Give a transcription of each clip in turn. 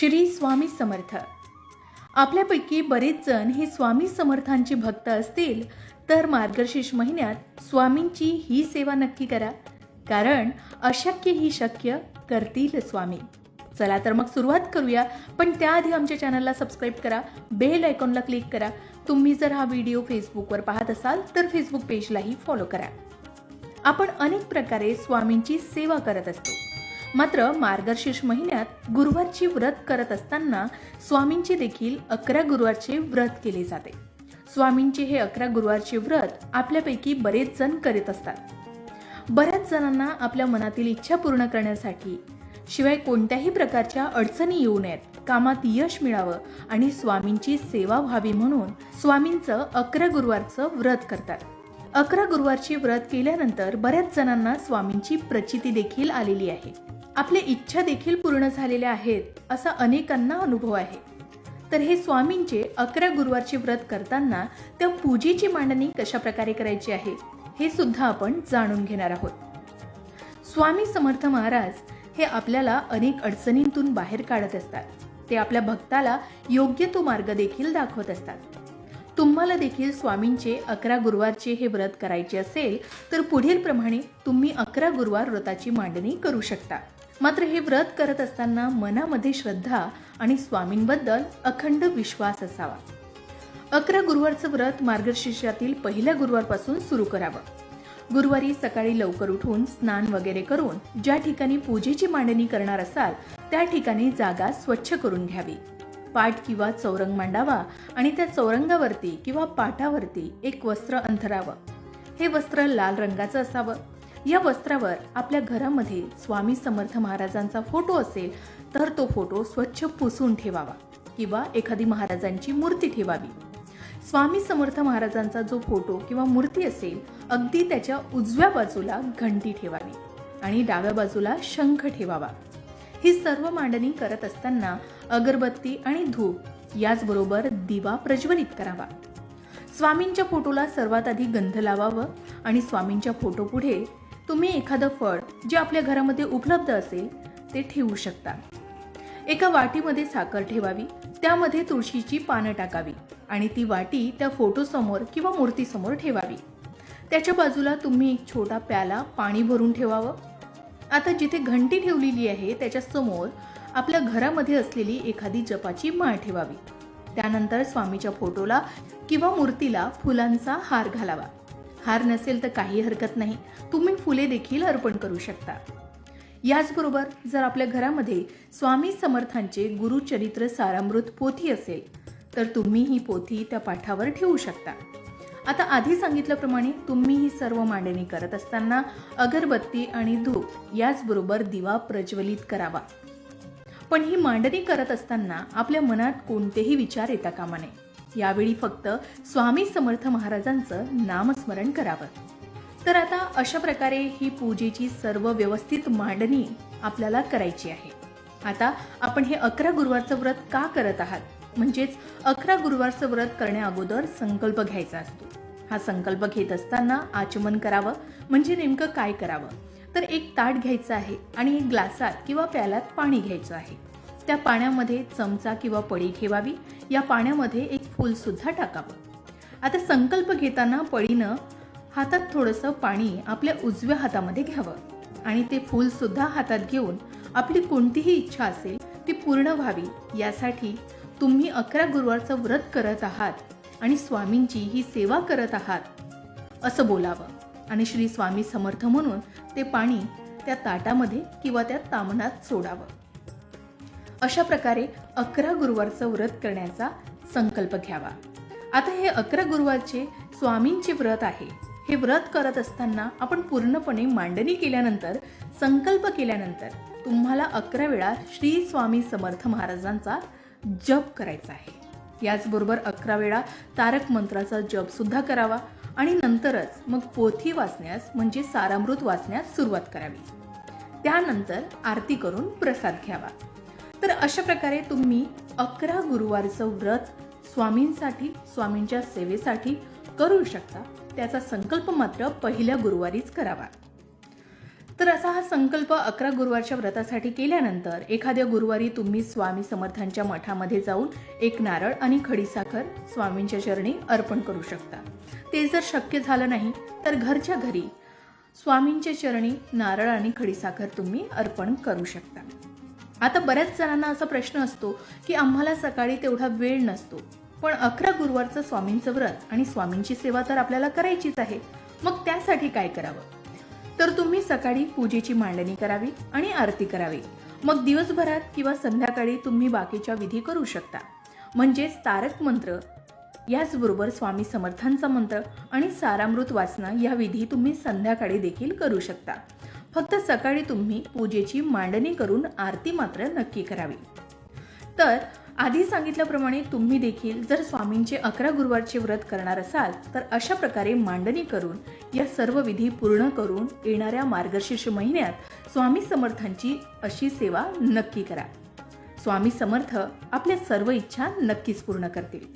श्री स्वामी समर्थ. आपल्यापैकी बरेच जण हे स्वामी समर्थांचे भक्त असतील तर मार्गशीर्ष महिन्यात स्वामींची ही सेवा नक्की करा. कारण अशक्य ही शक्य करतील स्वामी. चला तर मग सुरुवात करूया पण त्याआधी आमच्या चॅनलला सबस्क्राईब करा बेल आयकॉनला क्लिक करा. तुम्ही जर हा व्हिडिओ फेसबुकवर पाहत असाल तर फेसबुक पेजलाही फॉलो करा. आपण अनेक प्रकारे स्वामींची सेवा करत असतो. मात्र मार्गशीर्ष महिन्यात गुरुवारची व्रत करत असताना स्वामींचे देखील अकरा गुरुवारचे व्रत केले जाते. स्वामींचे हे अकरा गुरुवारचे व्रत आपल्यापैकी बरेच जण करीत असतात. बऱ्याच जणांना आपल्या मनातील इच्छा पूर्ण करण्यासाठी शिवाय कोणत्याही प्रकारच्या अडचणी येऊ नयेत कामात यश मिळावं आणि स्वामींची सेवा व्हावी म्हणून स्वामींचं अकरा गुरुवारचं व्रत करतात. अकरा गुरुवारची व्रत केल्यानंतर बऱ्याच जणांना स्वामींची प्रचिती देखील आलेली आहे. आपल्या इच्छा देखील पूर्ण झालेल्या आहेत असा अनेकांना अनुभव आहे. तर हे स्वामींचे अकरा गुरुवारचे व्रत करताना त्या पूजेची मांडणी कशा प्रकारे करायची आहे हे सुद्धा आपण जाणून घेणार आहोत. स्वामी समर्थ महाराज हे आपल्याला अनेक अडचणींतून बाहेर काढत असतात. ते आपल्या भक्ताला योग्य तो मार्ग देखील दाखवत असतात. तुम्हाला देखील स्वामींचे अकरा गुरुवारचे हे व्रत करायचे असेल तर पुढील प्रमाणे तुम्ही अकरा गुरुवार व्रताची मांडणी करू शकता. मात्र हे व्रत करत असताना मनामध्ये श्रद्धा आणि स्वामींबद्दल अखंड विश्वास असावा. अकरा गुरुवारचं व्रत मार्गशीर्षातील पहिल्या गुरुवारपासून सुरू करावं. गुरुवारी सकाळी लवकर उठून स्नान वगैरे करून ज्या ठिकाणी पूजेची मांडणी करणार असाल त्या ठिकाणी जागा स्वच्छ करून घ्यावी. पाठ किंवा चौरंग मांडावा आणि त्या चौरंगावरती किंवा पाटावरती एक वस्त्र अंथरावं. हे वस्त्र लाल रंगाचं असावं. या वस्त्रावर आपल्या घरामध्ये स्वामी समर्थ महाराजांचा फोटो असेल तर तो फोटो स्वच्छ पुसून ठेवावा किंवा एखादी महाराजांची मूर्ती ठेवावी. स्वामी समर्थ महाराजांचा जो फोटो किंवा मूर्ती असेल अगदी त्याच्या उजव्या बाजूला घंटी ठेवावी आणि डाव्या बाजूला शंख ठेवावा. ही सर्व मांडणी करत असताना अगरबत्ती आणि धूप याचबरोबर दिवा प्रज्वलित करावा. स्वामींच्या फोटोला सर्वात आधी गंध लावावं आणि स्वामींच्या फोटो पुढे तुम्ही एखादं फळ जे आपल्या घरामध्ये उपलब्ध असेल ते ठेवू शकता. एका वाटीमध्ये साखर ठेवावी त्यामध्ये तुळशीची पानं टाकावी आणि ती वाटी त्या फोटोसमोर किंवा मूर्तीसमोर ठेवावी. त्याच्या बाजूला तुम्ही एक छोटा प्याला पाणी भरून ठेवावं. आता जिथे घंटी ठेवलेली आहे त्याच्यासमोर आपल्या घरामध्ये असलेली एखादी जपाची माळ ठेवावी. त्यानंतर स्वामीच्या फोटोला किंवा मूर्तीला फुलांचा हार घालावा. हार नसेल तर काही हरकत नाही. तुम्ही फुले देखील अर्पण करू शकता. याचबरोबर जर आपल्या घरामध्ये स्वामी समर्थांचे गुरुचरित्र सारामृत पोथी असेल तर तुम्ही ही पोथी त्या पाठावर ठेवू शकता. आता आधी सांगितल्याप्रमाणे तुम्ही ही सर्व मांडणी करत असताना अगरबत्ती आणि धूप याचबरोबर दिवा प्रज्वलित करावा. पण ही मांडणी करत असताना आपल्या मनात कोणतेही विचार येता कामा नये. यावेळी फक्त स्वामी समर्थ महाराजांचं नामस्मरण करावं. तर आता अशा प्रकारे ही पूजेची सर्व व्यवस्थित मांडणी आपल्याला करायची आहे. आता आपण हे अकरा गुरुवारचं व्रत का करत आहात? म्हणजेच अकरा गुरुवारचं व्रत करण्या अगोदर संकल्प घ्यायचा असतो. हा संकल्प घेत असताना आचमन करावं म्हणजे नेमकं काय करावं? तर एक ताट घ्यायचं आहे आणि एक ग्लासात किंवा प्याल्यात पाणी घ्यायचं आहे. त्या पाण्यामध्ये चमचा किंवा पळी ठेवावी. या पाण्यामध्ये एक फूल सुद्धा टाकावं. आता संकल्प घेताना पळीनं हातात थोडंसं पाणी आपल्या उजव्या हातामध्ये घ्यावं. आणि ते फूल सुद्धा हातात घेऊन आपली कोणतीही इच्छा असेल ती पूर्ण व्हावी. यासाठी तुम्ही अकरा गुरुवारचं व्रत करत आहात आणि स्वामींची ही सेवा करत आहात असं बोलावं. आणि श्री स्वामी समर्थ म्हणून ते पाणी त्या ताटामध्ये किंवा त्या तामणात सोडावं. अशा प्रकारे अकरा गुरुवारचं व्रत करण्याचा संकल्प घ्यावा. आता हे अकरा गुरुवारचे स्वामींचे व्रत आहे. हे व्रत करत असताना आपण पूर्णपणे मांडणी केल्यानंतर संकल्प केल्यानंतर तुम्हाला अकरा वेळा श्री स्वामी समर्थ महाराजांचा जप करायचा आहे. याचबरोबर अकरा वेळा तारक मंत्राचा जप सुद्धा करावा आणि नंतरच मग पोथी वाचण्यास म्हणजे सारामृत वाचण्यास सुरुवात करावी. त्यानंतर आरती करून प्रसाद घ्यावा. तर अशा प्रकारे तुम्ही अकरा गुरुवारचं व्रत स्वामींसाठी स्वामींच्या सेवेसाठी करू शकता. त्याचा संकल्प मात्र पहिल्या गुरुवारीच करावा. तर असा हा संकल्प अकरा गुरुवारच्या व्रतासाठी केल्यानंतर एखाद्या गुरुवारी तुम्ही स्वामी समर्थांच्या मठामध्ये जाऊन एक नारळ आणि खडीसाखर स्वामींच्या चरणी अर्पण करू शकता. ते जर शक्य झालं नाही तर घरच्या घरी स्वामींच्या चरणी नारळ आणि खडीसाखर तुम्ही अर्पण करू शकता. आता बऱ्याच जणांना असा प्रश्न असतो की आम्हाला सकाळी तेवढा वेळ नसतो. पण अकरा गुरुवारचं स्वामींचं व्रत आणि स्वामींची सेवा तर आपल्याला करायचीच आहे. मग त्यासाठी काय करावं? तर तुम्ही सकाळी पूजेची मांडणी करावी आणि आरती करावी. मग दिवसभरात किंवा संध्याकाळी तुम्ही बाकीच्या विधी करू शकता. म्हणजेच तारक मंत्र याचबरोबर स्वामी समर्थांचा मंत्र आणि सारामृत वाचना या विधी तुम्ही संध्याकाळी देखील करू शकता. फक्त सकाळी तुम्ही पूजेची मांडणी करून आरती मात्र नक्की करावी. तर आधी सांगितल्याप्रमाणे तुम्ही देखील जर स्वामींचे अकरा गुरुवारचे व्रत करणार असाल तर अशा प्रकारे मांडणी करून या सर्व विधी पूर्ण करून येणाऱ्या मार्गशीर्ष महिन्यात स्वामी समर्थांची अशी सेवा नक्की करा. स्वामी समर्थ आपल्या सर्व इच्छा नक्कीच पूर्ण करतील.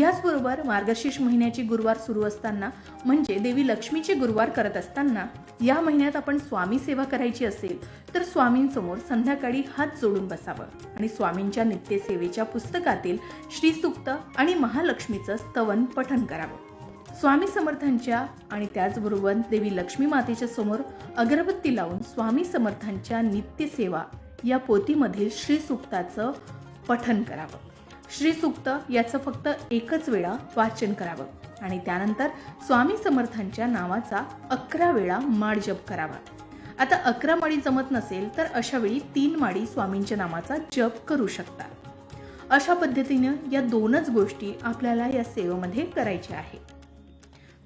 याचबरोबर मार्गशीर्ष महिन्याची गुरुवार सुरू असताना म्हणजे देवी लक्ष्मीचे गुरुवार करत असताना या महिन्यात आपण स्वामी सेवा करायची असेल तर स्वामींसमोर संध्याकाळी हात जोडून बसावं. आणि स्वामींच्या नित्यसेवेच्या पुस्तकातील श्रीसुक्त आणि महालक्ष्मीचं स्तवन पठन करावं. स्वामी समर्थांच्या आणि त्याचबरोबर देवी लक्ष्मी मातेच्या समोर अगरबत्ती लावून स्वामी समर्थांच्या नित्यसेवा या पोथीमधील श्रीसुक्ताचं पठन करावं. श्रीसुक्त याचं फक्त एकच वेळा वाचन करावं. आणि त्यानंतर स्वामी समर्थांच्या नावाचा अकरा वेळा माळ जप करावा. आता अकरा माळी जमत नसेल तर अशा वेळी तीन माळी स्वामींच्या नावाचा जप करू शकता. अशा पद्धतीनं या दोनच गोष्टी आपल्याला या सेवेमध्ये करायच्या आहे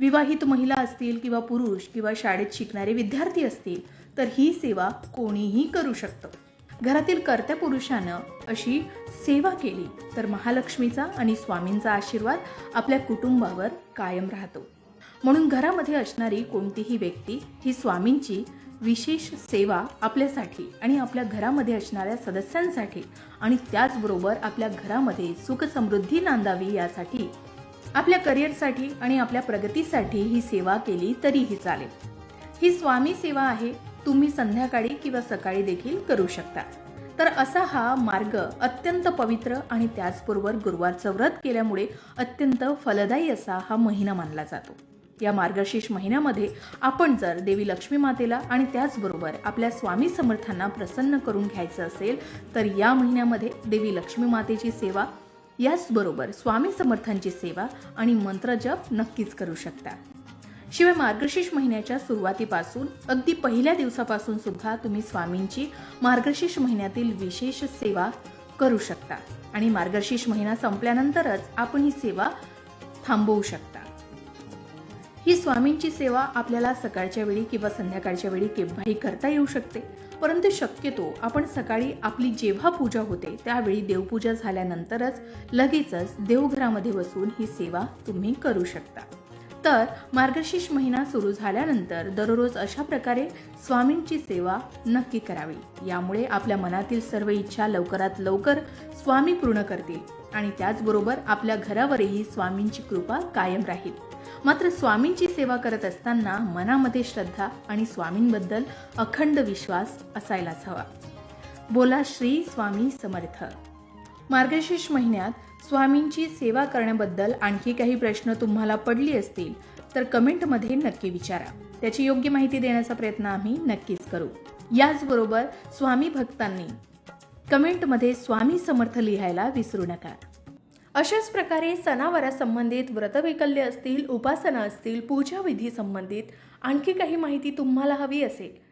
विवाहित महिला असतील किंवा पुरुष किंवा शाळेत शिकणारे विद्यार्थी असतील तर ही सेवा कोणीही करू शकतं. घरातील कर्त्या पुरुषानं अशी सेवा केली तर महालक्ष्मीचा आणि स्वामींचा आशीर्वाद आपल्या कुटुंबावर कायम राहतो. म्हणून घरामध्ये असणारी कोणतीही व्यक्ती ही स्वामींची विशेष सेवा आपल्यासाठी आणि आपल्या घरामध्ये असणाऱ्या सदस्यांसाठी आणि त्याचबरोबर आपल्या घरामध्ये सुख समृद्धी नांदावी यासाठी आपल्या करिअरसाठी आणि आपल्या प्रगतीसाठी ही सेवा केली तरीही चालेल. ही स्वामी सेवा आहे तुम्ही संध्याकाळी किंवा सकाळी देखील करू शकता. तर असा हा मार्ग अत्यंत पवित्र आणि त्याचबरोबर गुरुवारचं व्रत केल्यामुळे अत्यंत फलदायी असा हा महिना मानला जातो. या मार्गशीर्ष महिन्यामध्ये आपण जर देवी लक्ष्मी मातेला आणि त्याचबरोबर आपल्या स्वामी समर्थांना प्रसन्न करून घ्यायचं असेल तर या महिन्यामध्ये देवी लक्ष्मी मातेची सेवा याचबरोबर स्वामी समर्थांची सेवा आणि मंत्रजप नक्कीच करू शकता. शिवाय मार्गशीर्ष महिन्याच्या सुरुवातीपासून अगदी पहिल्या दिवसापासून सुद्धा तुम्ही स्वामींची मार्गशीर्ष महिन्यातील विशेष सेवा करू शकता. आणि मार्गशीर्ष महिना संपल्यानंतरच आपण ही सेवा थांबवू शकता. ही स्वामींची सेवा आपल्याला सकाळच्या वेळी किंवा संध्याकाळच्या वेळी केव्हाही करता येऊ शकते. परंतु शक्यतो आपण सकाळी आपली जेव्हा पूजा होते त्यावेळी देवपूजा झाल्यानंतरच लगेचच देवघरामध्ये बसून ही सेवा तुम्ही करू शकता. तर मार्गशीर्ष महिना सुरू झाल्यानंतर दररोज अशा प्रकारे स्वामींची सेवा नक्की करावी. यामुळे आपल्या मनातील सर्व इच्छा लवकरात लवकर स्वामी पूर्ण करतील आणि त्याचबरोबर आपल्या घरावरही स्वामींची कृपा कायम राहील. मात्र स्वामींची सेवा करत असताना मनामध्ये श्रद्धा आणि स्वामींबद्दल अखंड विश्वास असायलाच हवा. बोला श्री स्वामी समर्थ. मार्गशीर्ष महिन्यात स्वामींची सेवा करण्याबद्दल आणखी काही प्रश्न तुम्हाला पडली असतील तर कमेंटमध्ये नक्की विचारा. त्याची योग्य माहिती देण्याचा प्रयत्न आम्ही नक्कीच करू. याचबरोबर स्वामी भक्तांनी कमेंटमध्ये स्वामी समर्थ लिहायला विसरू नका. अशाच प्रकारे सणावारासंबंधित व्रतवैकल्य असतील उपासना असतील पूजाविधी संबंधित आणखी काही माहिती तुम्हाला हवी असेल